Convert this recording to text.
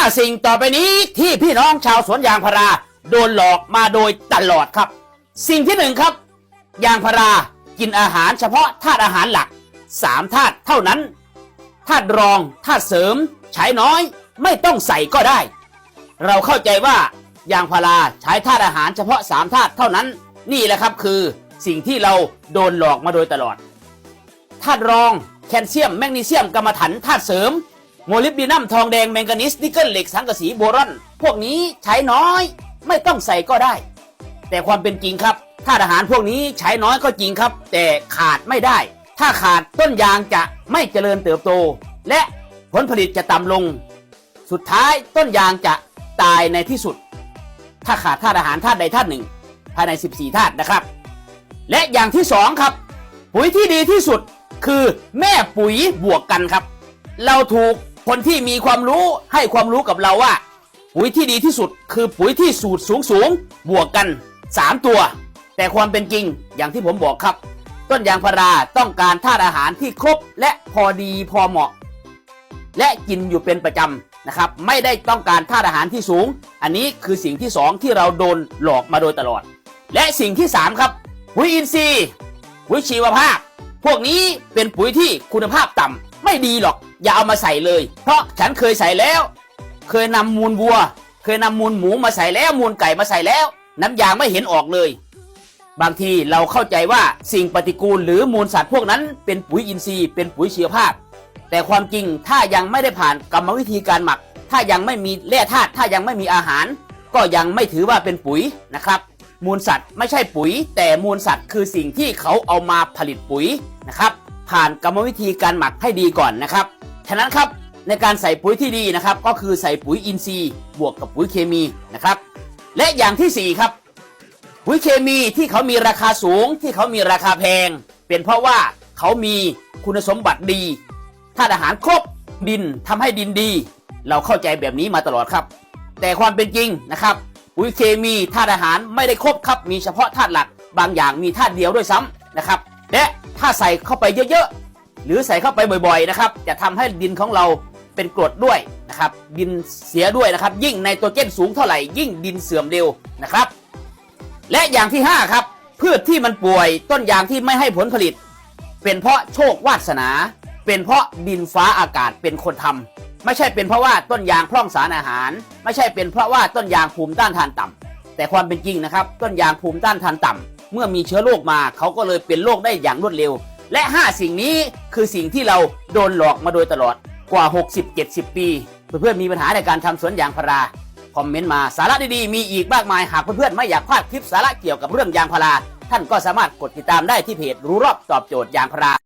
าสิ่งต่อไปนี้ที่พี่น้องชาวสวนยางพาราโดนหลอกมาโดยตลอดครับ สิ่งที่หนึ่งครับ ยางพารากินอาหารเฉพาะธาตุอาหารหลักสามธาตุเท่านั้นธาตุรองธาตุเสริมใช้น้อยไม่ต้องใส่ก็ได้ เราเข้าใจว่ายางพาราใช้ธาตุอาหารเฉพาะสามธาตุเท่านั้น นี่แหละครับคือสิ่งที่เราโดนหลอกมาโดยตลอดธาตุรองแคลเซียมแมกนีเซียมกรรมะถันธาตุเสริม โมลิบดีนัมทองแดงแมงกานีสนิกเกิลเหล็กสังกะสีโบรอน พวกนี้ใช้น้อยไม่ต้องใส่ก็ได้ แต่ความเป็นจริงครับธาตุอาหารพวกนี้ใช้น้อยก็จริงครับ แต่ขาดไม่ได้ ถ้าขาดต้นยางจะไม่เจริญเติบโต และผลผลิตจะต่ำลง สุดท้ายต้นยางจะตายในที่สุด ถ้าขาดธาตุอาหารธาตุใดธาตุหนึ่ง ภายใน 14ธาตุนะครับ และอย่างที่สองครับ ปุ๋ยที่ดีที่สุดคือแม่ปุ๋ยบวกกันครับ เราถูก คนที่มีความรู้ให้ความรู้กับเราว่า ปุ๋ยที่ดีที่สุดคือปุ๋ยที่สูตรสูงสูงๆบวกกัน 3 ตัว แต่ความเป็นจริงอย่างที่ผมบอกครับ ต้นยางพาราต้องการธาตุอาหารที่ครบและพอดีพอเหมาะ และกินอยู่เป็นประจำนะครับ ไม่ได้ต้องการธาตุอาหารที่สูง อันนี้คือสิ่งที่สองที่เราโดนหลอกมาโดยตลอด และสิ่งที่สามครับปุ๋ยอินทรีย์ปุ๋ยชีวภาพ พวกนี้เป็นปุ๋ยที่คุณภาพต่ำไม่ดีหรอก อย่าเอามาใส่เลย เพราะฉันเคยใส่แล้ว เคยนำมูลวัว เคยนำมูลหมูมาใส่แล้วมูลไก่มาใส่แล้ว น้ำยางไม่เห็นออกเลย บางทีเราเข้าใจว่าสิ่งปฏิกูลหรือมูลสัตว์พวกนั้นเป็นปุ๋ยอินทรีย์ เป็นปุ๋ยเชีวภาพ แต่ความจริงถ้ายังไม่ได้ผ่านกรรมวิธีการหมัก ถ้ายังไม่มีแร่ธาตุถ้ายังไม่มีอาหาร ก็ยังไม่ถือว่าเป็นปุ๋ยนะครับมูลสัตว์ไม่ใช่ปุ๋ย แต่มูลสัตว์คือสิ่งที่เขาเอามาผลิตปุ๋ยนะครับ ผ่านกรรมวิธีการหมักให้ดีก่อนนะครับ ฉะนั้นครับในการใส่ปุ๋ยที่ดีนะครับ ก็คือใส่ปุ๋ยอินทรีย์บวกกับปุ๋ยเคมีนะครับ และอย่างที่สี่ครับ ปุ๋ยเคมีที่เขามีราคาสูง ที่เขามีราคาแพง เป็นเพราะว่าเขามีคุณสมบัติดีธาตุอาหารครบดินทำให้ดินดี เราเข้าใจแบบนี้มาตลอดครับ แต่ความเป็นจริงนะครับ ปุ๋ยเคมีธาตุอาหารไม่ได้ครบครับ มีเฉพาะธาตุหลัก บางอย่างมีธาตุเดียวด้วยซ้ำนะครับ และถ้าใส่เข้าไปเยอะ หรือใส่เข้าไปบ่อยๆนะครับ จะทำให้ดินของเราเป็นกรดด้วยนะครับ ดินเสียด้วยนะครับ ยิ่งในตัวเจนสูงเท่าไหร่ยิ่งดินเสื่อมเร็วนะครับ และอย่างที่ 5 ครับ พืชที่มันป่วยต้นยางที่ไม่ให้ผลผลิต เป็นเพราะโชควาสนา เป็นเพราะดินฟ้าอากาศเป็นคนทำไม่ใช่เป็นเพราะว่าต้นยางพร่องสารอาหาร ไม่ใช่เป็นเพราะว่าต้นยางภูมิต้านทานต่ำแต่ความเป็นจริงนะครับ ต้นยางภูมิต้านทานต่ำเมื่อมีเชื้อโรคมาเขาก็เลยเป็นโรคได้อย่างรวดเร็ว และ 5 สิ่งนี้คือสิ่งที่เราโดนหลอกมาโดยตลอดกว่า 60-70 ปี เพื่อนๆมีปัญหาในการทำสวนยางพาราคอมเมนต์มาสาระดีๆ มีอีกมากมายหากเพื่อนๆไม่อยากพลาดคลิปสาระเกี่ยวกับเรื่องยางพารา ท่านก็สามารถกดติดตามได้ที่เพจรู้รอบตอบโจทย์ยางพารา